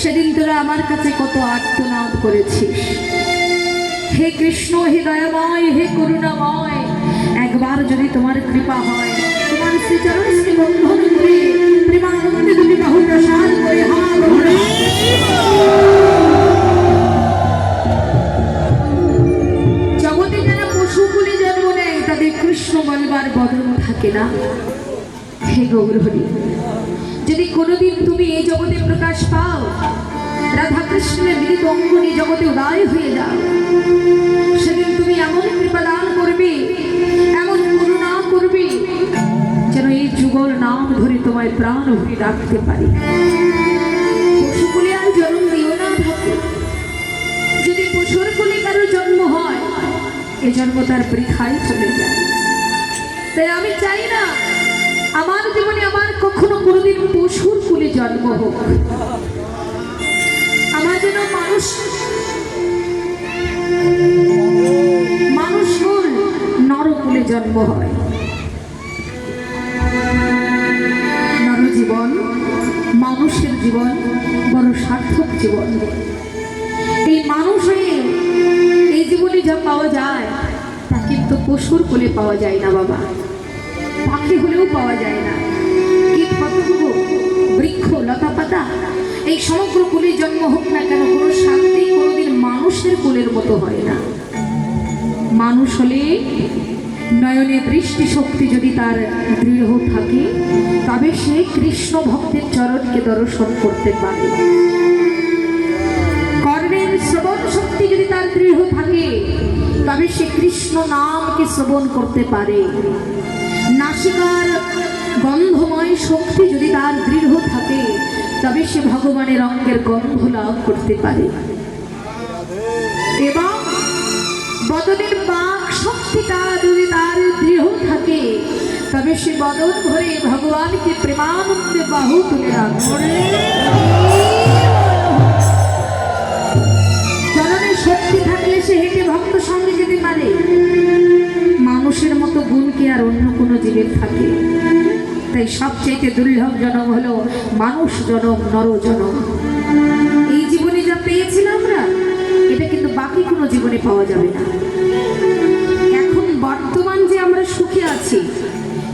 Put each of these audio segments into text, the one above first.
সেদিন তোরা আমার কাছে কত আর্তনাদ করেছিস। হে কৃষ্ণ, হে দয়াময়, হে করুণাময়, একবার যদি তোমার কৃপা হয়, তোমার শ্রীচরণ শ্রী করে প্রেমানন্দে জগতে যারা পশুগুলি জন্ম নেয়, তাদের কৃষ্ণ বলবার বদল থাকে না। হে গৌরহরি কোনোদিন তুমি এই জগতে প্রকাশ পাও? রাধা কৃষ্ণের মিলিত অঙ্গনে জগতে উদয় হয়ে যাও। সেদিন তুমি এমন কৃপা দান করবে, এমন করুণা করবে, যেন এই যুগল নাম ধরে তোমায় প্রাণ ভরে রাখতে পারি। না যদি জন্ম হয় জন্ম তার বৃথায় চলে যায়। তাই আমি চাই না আমার জীবনে আমার কখনো কোনোদিন পশুর কুলে জন্ম হোক। আমার যেন মানুষ মানুষ কুল নরকুলে জন্ম হয়। নরজীবন মানুষের জীবন, বড় সার্থক জীবন। এই মানুষ হয়ে এই জীবনে যা পাওয়া যায়, তা কিন্তু পশুর কোলে পাওয়া যায় না বাবা। পাখি হলেও পাওয়া যায় না। কীট পতঙ্গ বৃক্ষ, লতা পাতা, এই সমগ্র কুলে জন্ম হোক না কেন, কোনো শান্তি, কোনোদিন মানুষের কুলের মতো হয় না। মানুষ হলে নয়নে দৃষ্টি শক্তি যদি তার দৃঢ় থাকে, তবে সে কৃষ্ণ ভক্তের চরণকে দর্শন করতে পারে। কর্ণের শ্রবণ শক্তি যদি তার দৃঢ় থাকে, তবে সে কৃষ্ণ নামকে শ্রবণ করতে পারে। নাসিকার গন্ধময় শক্তি যদি তার দৃঢ় থাকে, তবে সে ভগবানের অঙ্গের গন্ধ লাভ করতে পারে। এবং বদনের বাক শক্তিটা যদি তার দৃঢ় থাকে, তবে সে বদন ভরে ভগবানকে প্রেমানন্দে বাহু তুলে রাখবে আর অন্য কোনো জীবের থাকে। তাই সবচেয়ে দুর্লভ জনম হলো মানুষ জনম, নর এই জীবনে যা পেয়েছিলাম আমরা, এটা কিন্তু বাকি কোনো জীবনে পাওয়া যাবে না। এখন বর্তমান যে আমরা সুখে আছি,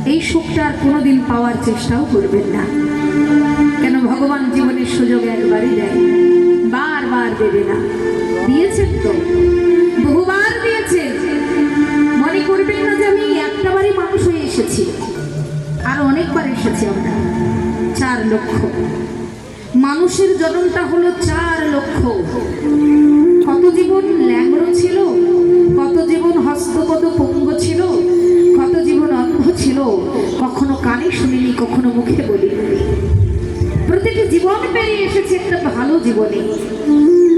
এই সুখটা আর কোনোদিন পাওয়ার চেষ্টাও করবেন না। কেন ভগবান জীবনের সুযোগ একবারই দেয়, বারবার দেবে না। দিয়েছেন তো। বহুবার দিয়েছেন এসেছি আমরা চার লক্ষ। মানুষের জন্মটা হলো চার লক্ষ। কত জীবন ল্যাংড়ো ছিল? কত জীবন হস্তপদ পঙ্গ ছিল? কত জীবন অন্ধ ছিল? কখনো কানে শুনিনি, কখনো মুখে বলিনি। প্রতিটি জীবন পেরিয়ে এসেছে একটা ভালো জীবনে।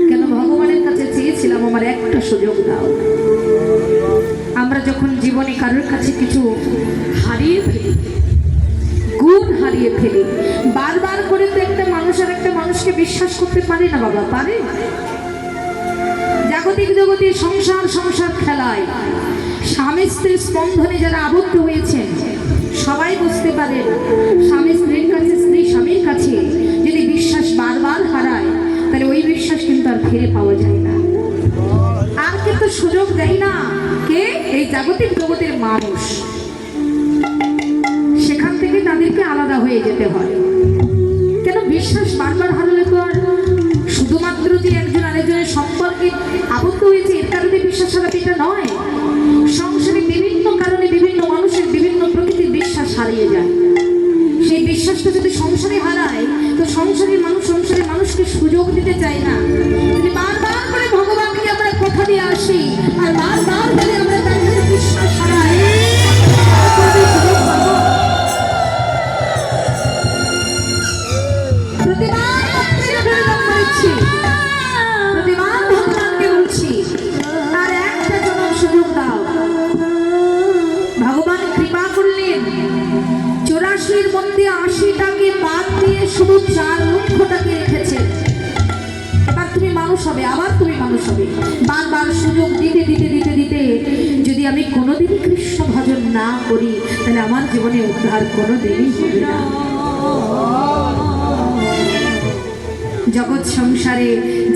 কেন ভগবানের কাছে চেয়েছিলাম আমার একটা সুযোগ দাও। আমরা যখন জীবনে কারোর কাছে কিছু হারিয়ে ফেলি হারিয়ে ফেলি। বারবার করে তো একটা মানুষ আর একটা মানুষকে বিশ্বাস করতে পারে না বাবা, পারে? জাগতিক জগতে সংসার সংসার খেলায়। স্বামী স্ত্রীর স্পন্দনে যারা আবদ্ধ হয়েছেন, সবাই বুঝতে পারেন স্বামী স্ত্রীর কাছে স্ত্রী স্বামীর কাছে যদি বিশ্বাস বারবার হারায়, তাহলে ওই বিশ্বাস কিন্তু আর ফিরে পাওয়া যায় না। আর কিন্তু সুযোগ দেয় না। কে? এই জাগতিক জগতের মানুষ। তাদেরকে আলাদা হয়ে যেতে হয়। কেন বিশ্বাস বারবার হারালে তো আর শুধুমাত্র যে একজন আরেকজনের সম্পর্কে আবদ্ধ হয়েছে, এর কারণে বিশ্বাস হারাতে এটা নয়। সংসারে বিভিন্ন কারণে বিভিন্ন মানুষের বিভিন্ন প্রকৃতির বিশ্বাস হারিয়ে যায়। সেই বিশ্বাসটা যদি সংসারে হারায়, তো সংসারের মানুষ সংসারের মানুষকে সুযোগ দিতে চায় না।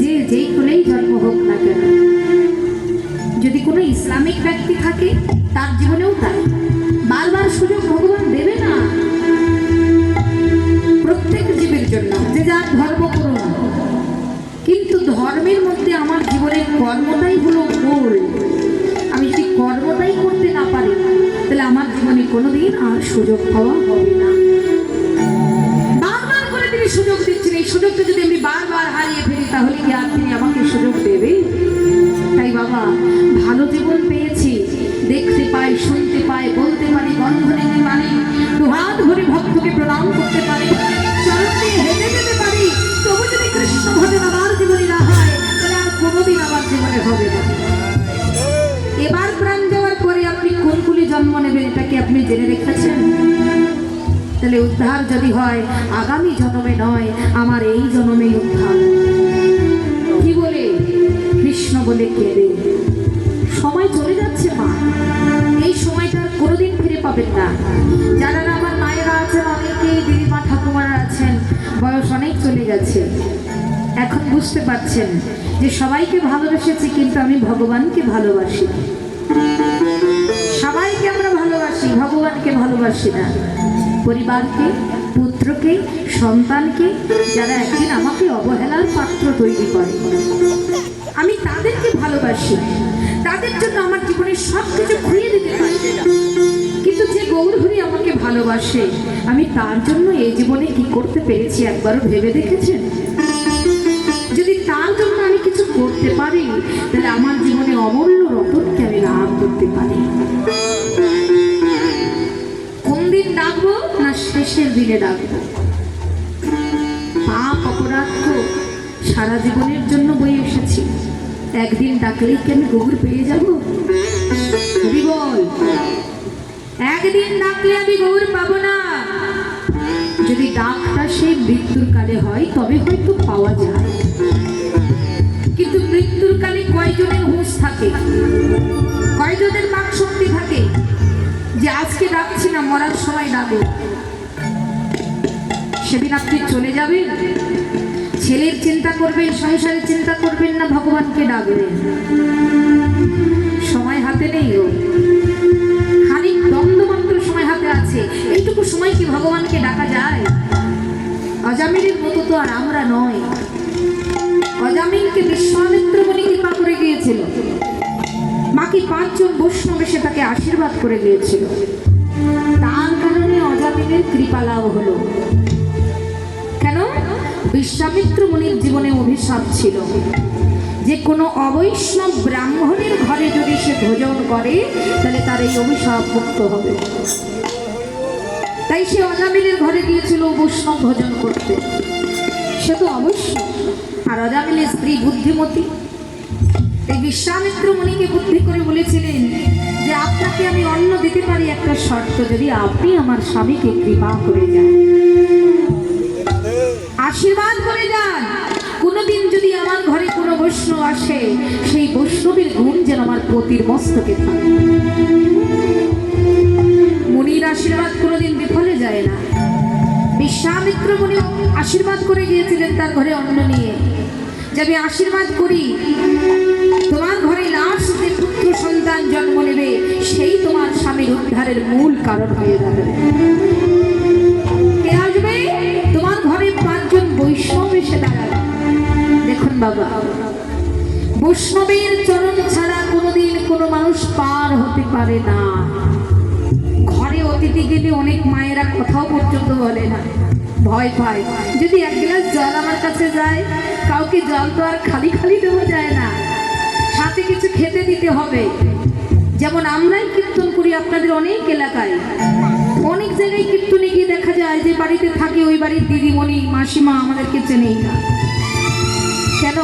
যে যেই কুলেই জন্ম হোক না কেন, যদি কোনো ইসলামিক ব্যক্তি থাকে, তার জীবনেও তাই। বারবার সুযোগ ভগবান দেবে না। প্রত্যেক জীবের জন্য, যে যার ধর্ম করুন কিন্তু ধর্মের মধ্যে আমার জীবনের কর্মটাই হলো মূল। আমি যদি কর্মটাই করতে না পারি, তাহলে আমার জীবনে কোনোদিন আর সুযোগ পাওয়া হবে না। তাহলে আর তিনি আমাকে সুযোগ দেবে তাই বাবা, ভালো জীবন পেয়েছি। দেখতে পাই, শুনতে পাই, বলতে পারি, গন্ধ নিতে পারি, দুহাত ভরে ভক্তকে প্রণাম করতে পারি না হয়, তাহলে আর কোনোদিন আমার জীবনে হবে না। এবার প্রাণ যাওয়ার পরে আপনি জন্ম এটা কি আপনি জেনে রেখেছেন? তাহলে উদ্ধার যদি হয়, আগামী জন্মে নয়, আমার এই জন্মেই উদ্ধার। বলে কেঁদে। সময় চলে যাচ্ছে, মা। এই সময়টা কোনোদিন ফিরে পাবেন না। যারা আমার মায়েরা আছেন অনেকে দিদিমা ঠাকুমারা আছেন, বয়স অনেক চলে গেছে। এখন বুঝতে পারছেন যে সবাইকে ভালোবেসেছি, কিন্তু আমি ভগবানকে ভালোবাসি। সবাইকে আমরা ভালোবাসি, ভগবানকে ভালোবাসি না। পরিবারকে, পুত্রকে, সন্তানকে, যারা একদিন আমাকে অবহেলার পাত্র তৈরি করে। আমি তাদেরকে ভালোবাসি। তাদের জন্য আমার জীবনে সব কিছু দিতে পারি। কিন্তু যে গৌরহরি আমাকে ভালোবাসে, আমি তার জন্য এই জীবনে কি করতে পেরেছি একবারও ভেবে দেখেছেন? যদি তার জন্য আমি কিছু করতে পারি, তাহলে আমার জীবনে অমূল্য রতনকে আমি লাভ করতে পারি। কোন দিন ডাকবো না শেষের দিনে ডাকবো? সারা জীবনের জন্য বয়ে এসেছি। একদিন ডাকলেই কি আমি গৌর পেয়ে যাব? বল। একদিন ডাকলে আমি গৌর পাবো না। যদি ডাকটা সেই মৃত্যুর কালে হয়, তবে হয়তো পাওয়া যায়। কিন্তু মৃত্যুর কালে কয়জনের হুঁশ থাকে? কয়জনের বাক শক্তি থাকে? যে আজকে ডাকছি না, মরার সময় ডাকো সেদিন আপনি চলে যাবেন? ছেলের চিন্তা করবেন, সংসারের চিন্তা করবেন না, ভগবানকে ডাকবেন। সময় হাতে নেই গো। খানিক দ্বন্দ্ব মাত্র সময় হাতে আছে। এইটুকু সময় কি ভগবানকে ডাকা যায়? অজামিলের মতো তো আর আমরা নয়। অজামিলকে বিশ্বামিত্র মনি কৃপা করে গিয়েছিল বাকি পাঁচজন বৈষ্ণব এসে তাকে আশীর্বাদ করে গিয়েছিল অভিশাপ ছিল। যে কোনো অবৈষ্ণব ব্রাহ্মণের ঘরে যদি সে ভোজন করে, তাহলে তার এই অভিশাপ মুক্ত হবে। তাই সে অজামিলের ঘরে গিয়েছিল বৈষ্ণব ভোজন করতে। সে তো অবশ্যই। আর অজামিলের স্ত্রী বুদ্ধিমতী। এই বিশ্বামিত্র মুনিকে বুদ্ধি করে বলেছিলেন যে, আপনাকে আমি অন্ন দিতে পারি একটা শর্ত, যদি আপনি আমার স্বামীকে কৃপা করে যান। আশীর্বাদ করে যান। কোনোদিন যদি আমার ঘরে কোনো বৈষ্ণব আসে, সেই বৈষ্ণবের গুণ যেন আমার পতির মস্তকে থাকে মুনির আশীর্বাদ কোনোদিন বিফলে যায় না। বিশ্বামিত্র মুনি আশীর্বাদ করে গিয়েছিলেন তার ঘরে অন্ন নিয়ে। যে আমি আশীর্বাদ করি, তোমার ঘরে লাস্ট যে পুত্র সন্তান জন্ম নেবে, সেই তোমার স্বামীর উদ্ধারের মূল কারণ হয়ে যাবে। কে আসবে? তোমার ঘরে পাঁচজন বৈষ্ণব এসে দাঁড়াবে। দেখুন বাবা। বৈষ্ণবের চরণ ছাড়া কোনোদিন কোনো মানুষ পার হতে পারে না। ঘরে অতিথি গেলে অনেক মায়েরা কথাও পর্যন্ত বলে না। ভয় পায়। যদি এক গ্লাস জল আমার কাছে যায়, কাউকে জল তো আর খালি খালি দেওয়া যায় না। সাথে কিছু খেতে দিতে হবে। যেমন আমরাই কীর্তন করি আপনাদের অনেক এলাকায়। অনেক জায়গায় কীর্তনে গিয়ে দেখা যায় যে বাড়িতে থাকে ওই বাড়ির দিদিমণি, মাসিমা আমাদেরকে চেনেই না। কেন?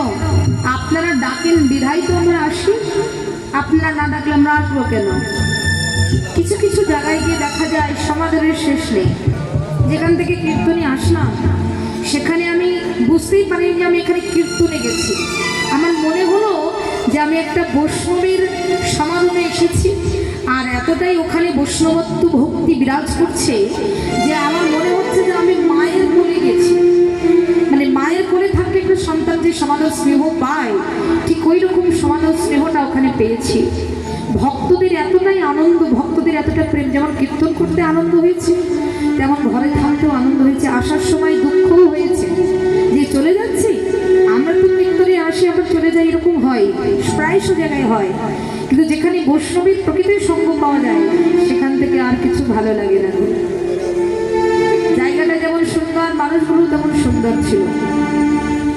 আপনারা ডাকেন বিধাই তো আমরা আসি। আপনারা না ডাকলে আমরা আসব কেন? কিছু কিছু জায়গায় গিয়ে দেখা যায় সমাদরের শেষ নেই। যেখান থেকে কীর্তনে আসলাম, সেখানে আমি বুঝতেই পারি যে আমি এখানে কীর্তনে গেছি। আমার মনে হলো যে আমি একটা বৈষ্ণবের সমারোহে এসেছি, আর এতটাই ওখানে বৈষ্ণবত্ব ভক্তি বিরাজ করছে যে আমার মনে হচ্ছে যে আমি মায়ের কোলে গেছি। কোলে থাকলে একটু সমাদর স্নেহ পায়, ঠিক ওই রকম সমাদর স্নেহটা ওখানে পেয়েছি। ভক্তদের এতটাই আনন্দ, ভক্তদের এতটা প্রেম, যেমন কীর্তন করতে আনন্দ হয়েছে, তেমন ঘরে থাকতেও আনন্দ হয়েছে, আসার সময় দুঃখও হয়েছে। যে চলে যাচ্ছি, আমরা তো কীর্তনে আসি, আবার চলে যাই, এরকম হয়, প্রায়শ জায়গায় হয়। কিন্তু যেখানে বৈষ্ণবীর প্রকৃতির সঙ্গ পাওয়া যায়, সেখান থেকে আর কিছু ভালো লাগে না। জায়গাটা যেমন সুন্দর, মানুষগুলো তেমন সুন্দর ছিল।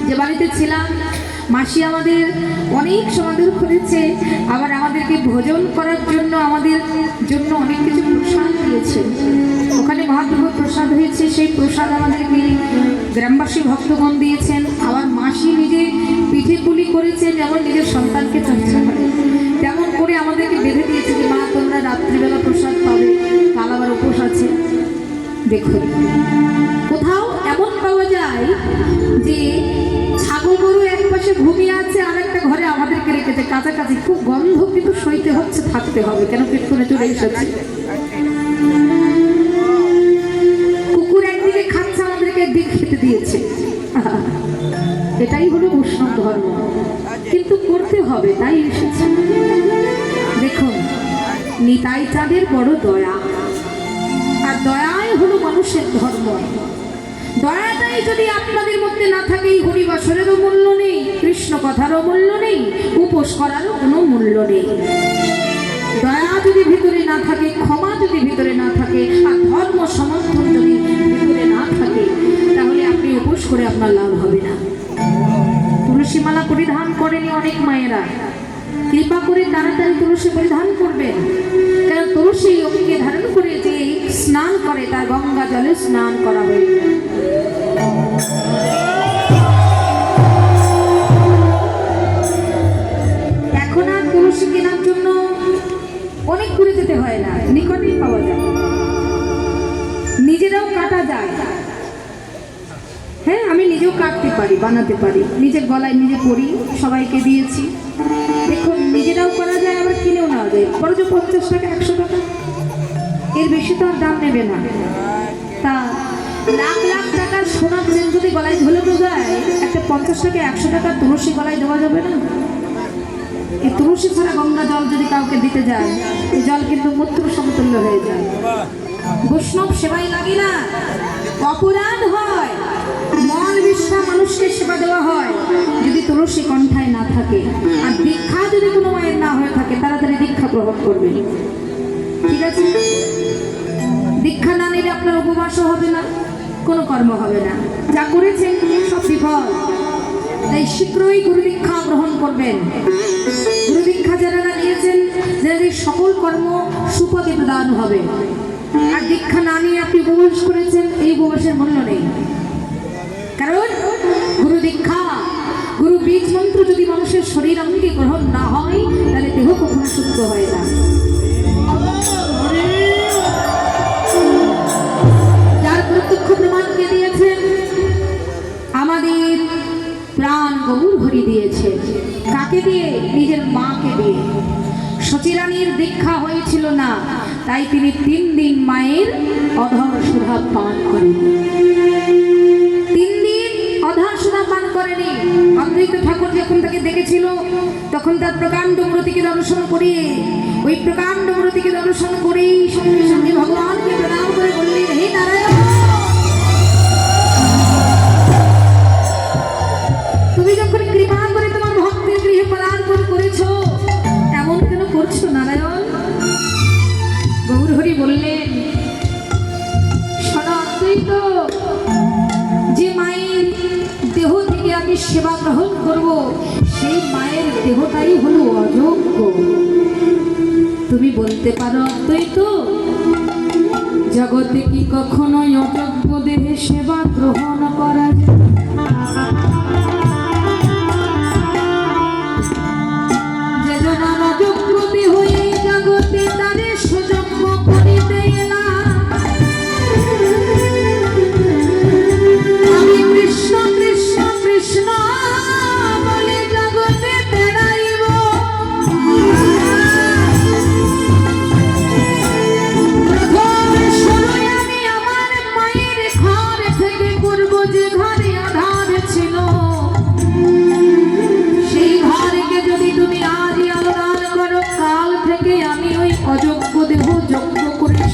যে বাড়িতে ছিলাম, মাসি আমাদের অনেক সমাদর করেছে, আবার আমাদেরকে ভোজন করার জন্য আমাদের জন্য অনেক কিছু প্রসাদ দিয়েছে। ওখানে মহাপ্রভু প্রসাদ হয়েছে, সেই প্রসাদ আমাদেরকে গ্রামবাসী ভক্তগণ দিয়েছেন। আবার মাসি নিজে পিঠে পুলি করেছেন, যেমন নিজের সন্তানকে চর্চা করে। তেমন করে আমাদেরকে বেঁধে দিয়েছে যে, মা, তোমরা রাত্রিবেলা প্রসাদ পাবে, কাল আবার উপোস আছে। দেখুন। কোথাও এমন পাওয়া যায় যে ছাগল গরু এক পাশে ঘুমিয়ে আছে আর একটা ঘরে আমাদেরকে রেখেছে কাছাকাছি খুব গন্ধ কিন্তু সইতে হচ্ছে, থাকতে হবে। কেন কীর্তনে চলে এসেছে? কুকুর একদিকে খাচ্ছে, আমাদেরকে একদিকে খেতে দিয়েছে। এটাই হলো বৈষ্ণব ধর্ম। কিন্তু করতে হবে, তাই এসেছে। দেখুন, নিতাই চাঁদের বড় দয়া। আর দয়াই হলো মানুষের ধর্ম। দয়াটাই যদি আপনাদের মধ্যে না থাকে, এই হরিবাসরেরও মূল্য নেই, কৃষ্ণ কথারও মূল্য নেই, উপোস করারও কোনো মূল্য নেই। দয়া যদি ভিতরে না থাকে, ক্ষমা যদি ভিতরে না থাকে, আর ধর্ম সমর্থন যদি ভিতরে না থাকে, তাহলে আপনি উপোস করে আপনার লাভ হবে না। তুলসীমালা পরিধান করেনি অনেক মায়েরা। কৃপা করে তাড়াতাড়ি তুলসী পরিধান করবেন। কারণ তুলসী অগ্নিকে ধারণ করে যে স্নান করে, তার গঙ্গা জলে স্নান করা হয়ে। এখন আর তুলসী কেনার জন্য অনেক দূরে যেতে হয় না, নিকটেই পাওয়া যায়। নিজেরাও কাটা যায়। হ্যাঁ আমি নিজেও কাটতে পারি, বানাতে পারি। নিজের গলায় নিজে পরি, সবাইকে দিয়েছি। দেখুন, নিজেরাও করা যায়, আবার কিনেও নেওয়া যায়। বড় পঞ্চাশ টাকা, একশো টাকা। এর বেশি তো আর দাম নেবে না। তা, লাখ লাখ টাকার সোনার চেন যদি গলায় ঝুলে তো যায়, একটা পঞ্চাশ টাকা, একশো টাকা তুলসী গলায় দেওয়া যাবে না? এই তুলসী ছাড়া গঙ্গা জল যদি কাউকে দিতে যায় এই জল কিন্তু মূত্র সমতুল্য হয়ে যায়। বৈষ্ণব সেবাই লাগে না। অপরাধ হয়। বিশ্বা মানুষকে সেবা দেওয়া হয় যদি তুলসী কণ্ঠায় না থাকে। আর দীক্ষা যদি কোনো মায়ের না হয়ে থাকে, তাড়াতাড়ি দীক্ষা গ্রহণ করবে। ঠিক আছে? দীক্ষা না নিলে আপনার উপবাসও হবে না, কোনো কর্ম হবে না। যা করেছেন, সব বিফল। তাই শীঘ্রই গুরু দীক্ষা গ্রহণ করবেন। গুরু দীক্ষা যারা নিয়েছেন, যাদের সকল কর্ম সুপদে প্রদান হবে। আর দীক্ষা না নিয়ে আপনি উপবাস করেছেন, এই উপবাসের মূল্য নেই। কারণ গুরু দীক্ষা, গুরু বীজ মন্ত্র যদি মানুষের শরীর অঙ্গে গ্রহণ না হয়, তাহলে দেহ কখনো শুদ্ধ হয় না। প্রত্যক্ষ প্রমাণকে দিয়েছেন আমাদের প্রাণ দিয়েছে। দিয়ে? নিজের দীক্ষা হয়েছিল না, তাই তিনি তিন দিন মায়ের অধর সুধা পান করেন। দেখেছিল তখন তার প্রকাণ্ড মূর্তিকে দর্শন করে, ওই প্রকাণ্ড মূর্তিকে দর্শন করেই সঙ্গে সঙ্গে ভগবানকে প্রণাম করে বললেন, হে নারায়ণ, তুমি যখন কৃপা করে তোমার ভক্তের গৃহে পদার্পণ করেছ এমন কেন করছ নারায়ণ? গৌরহরি বললেন শোনো অদ্বৈত যে মায়ের দেহ থেকে আমি সেবা গ্রহণ করব সেই মায়ের দেহটাই হলো অযোগ্য। তুমি বলতে পারো অদ্বৈত? জগতে কি কখনোই অযোগ্য দেহে সেবা গ্রহণ করা যায়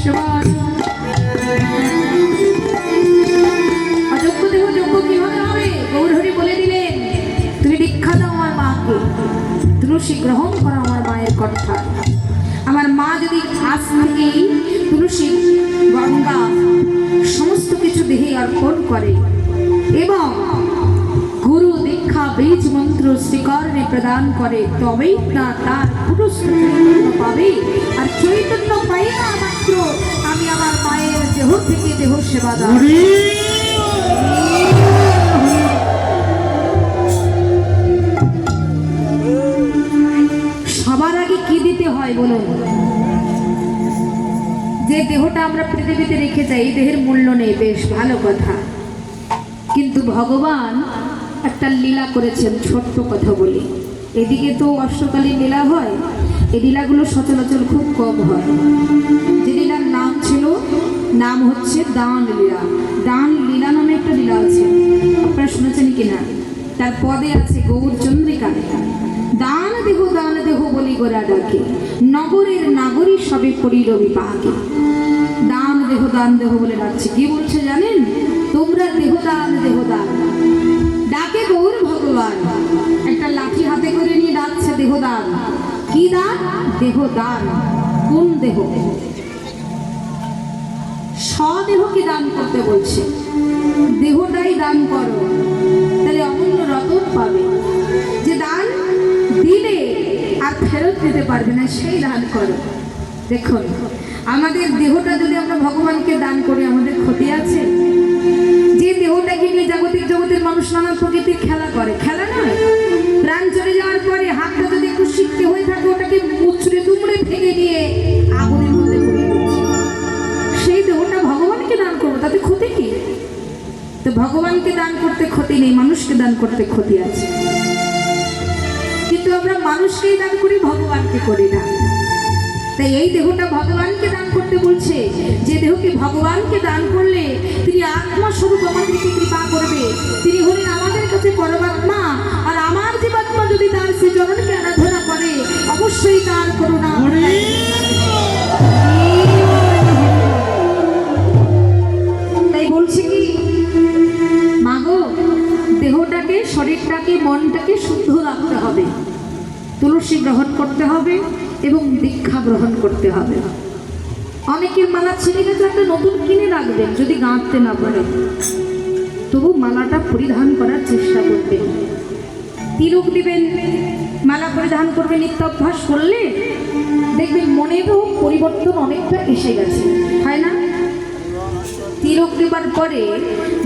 Shabbat. প্রদান করে তবেই না তার চৈতন্য পাবে। আর চৈতন্য পাই না মাত্র আমি আমার মায়ের দেহ থেকে দেহ সেবা দান সবার আগে কি দিতে হয় বলুন যে দেহটা আমরা পৃথিবীতে রেখে যাই এই দেহের মূল্য নেই বেশ ভালো কথা। কিন্তু ভগবান একটা লীলা করেছেন ছোট্ট কথা বলি। এদিকে তো অশ্বকালীন লীলা হয়, এই লীলাগুলো সচরাচর খুব কম হয়। যে লীলার নাম ছিল, নাম হচ্ছে দান লীলা। দান লীলা নামে একটা লীলা আছে, আপনারা শুনেছেন কিনা? তার পদে আছে গৌর চন্দ্রিকা। দান দেহ দান দেহ বলি গোরা ডাকে, নগরের নাগরী সবে করিল বিপাকে। দান দেহ দান দেহ বলে ডাকছে। কি বলছে জানেন? তোমরা দেহ, দান দেহ, দান। ডাকে গৌর ভগবান। একটা লাঠি হাতে করে নিয়ে ডাকছে দেহ দান কি দান? দেহ দান কোন দেহ? স্বদেহকে দান করতে বলছে? দেহটাই দান করো। তাহলে অমূল্য রতন পাবে। যে দান দিলে আর ফেরত দিতে পারবে না, সেই দান করো। দেখুন, আমাদের দেহটা যদি আমরা ভগবানকে দান করি, আমাদের ক্ষতি আছে? যে দেহটাকে জাগতিক জগতের মানুষ নানা প্রকৃতির খেলা করে। খেলা নয়। প্রাণ চলে যাওয়ার পরে হাতটা যদি একটু শিখতে হয়ে থাকে ওটাকে মুচড়ে দুমড়ে ভেঙে দিয়ে আগুনের মধ্যে সেই দেহটা ভগবানকে দান করব, তাতে ক্ষতি কি? তো ভগবানকে দান করতে ক্ষতি নেই, মানুষকে দান করতে ক্ষতি আছে। কিন্তু আমরা মানুষকেই দান করি, ভগবানকে করি না। তাই এই দেহটা ভগবানকে দান করতে বলছে। যে দেহকে ভগবানকে দান করলে তিনি আত্মস্বরূপ আমাদেরকে কৃপা করবে। তিনি হলেন আমাদের কাছে পরমাত্মা। আর আমার জীবাত্মা যদি তার সে চরণকে আরাধনা করে অবশ্যই তার করুণা তাই বলছে কি মাগো দেহটাকে শরীরটাকে মনটাকে শুদ্ধ রাখতে হবে। তুলসী গ্রহণ করতে হবে। এবং দীক্ষা গ্রহণ করতে হবে। অনেকের মালা ছিঁড়ে গেছে একটা নতুন কিনে রাখবেন, যদি গাঁথতে না পারে। তবু মালাটা পরিধান করার চেষ্টা করবেন। তিলক দিবেন মালা পরিধান করবে নিত্য অভ্যাস করলে দেখবেন মনেরও পরিবর্তন অনেকটা এসে গেছে, হয় না? তিলক দেবার পরে,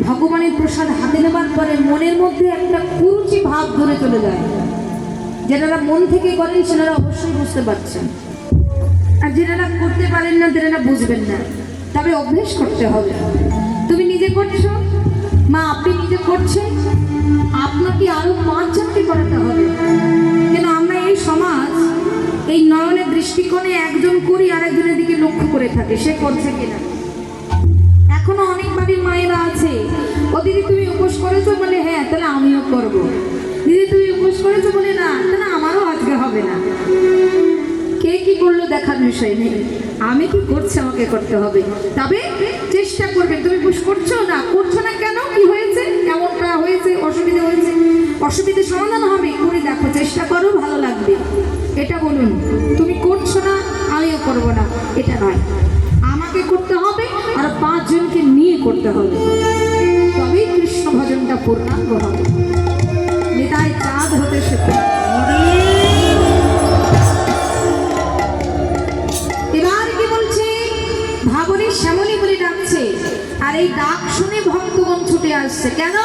ভগবানের প্রসাদ হাতে নেবার পরে মনের মধ্যে একটা কুরুচি ভাব ধরে চলে যায়। যেনারা মন থেকে করেন, সেনারা অবশ্যই বুঝতে পারছেন। আর যেনারা করতে পারেন না, তেনারা বুঝবেন না। তবে অভ্যেস করতে হবে। তুমি নিজে করছ? মা, আপনি নিজে করছেন? আপনাকে আরও পাঁচজনকে করাতে হবে। কেন আমরা এই সমাজ, এই নয়নের দৃষ্টিকোণে একজন করি আর একজনের দিকে লক্ষ্য করে থাকে। সে করছে কিনা? এখনও অনেক বাড়ির মায়েরা আছে। ও দিদি, তুমি উপোস করেছ? বলে হ্যাঁ তাহলে আমিও করব। দিদি, তুমি করেছ বলে না তাহলে আমারও আজকে হবে না। কে কি করল দেখার বিষয় নেই। আমি কি করছি, আমাকে করতে হবে। তবে চেষ্টা করবেন, তুমি উপোস করছ না? করছ না কেন? কি হয়েছে? কেমনটা হয়েছে, অসুবিধা হয়েছে? অসুবিধে সমাধান হবে? করে দেখো, চেষ্টা করো, ভালো লাগবে। এটা বলুন, তুমি করছ না? আমিও করব না। এটা নয়। আমাকে করতে হবে আর পাঁচজনকে নিয়ে করতে হবে। তবেই কৃষ্ণ ভজনটা পূর্ণাঙ্গ হবে। নিতাই হতে শেখে এবার কি বলছে? ভাবনী শ্যামলী বলে ডাকছে। আর এই ডাক শুনে ভক্তগণ ছুটে আসছে। কেন?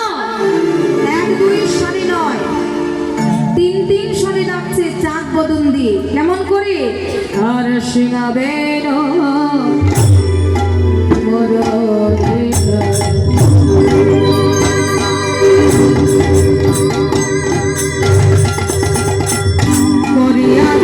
এক, দুই শনি নয়। তিন তিন শনি ডাকছে চাঁদ বদন দিয়ে কেমন করে? আর সিংহাবেন মোর করিয়া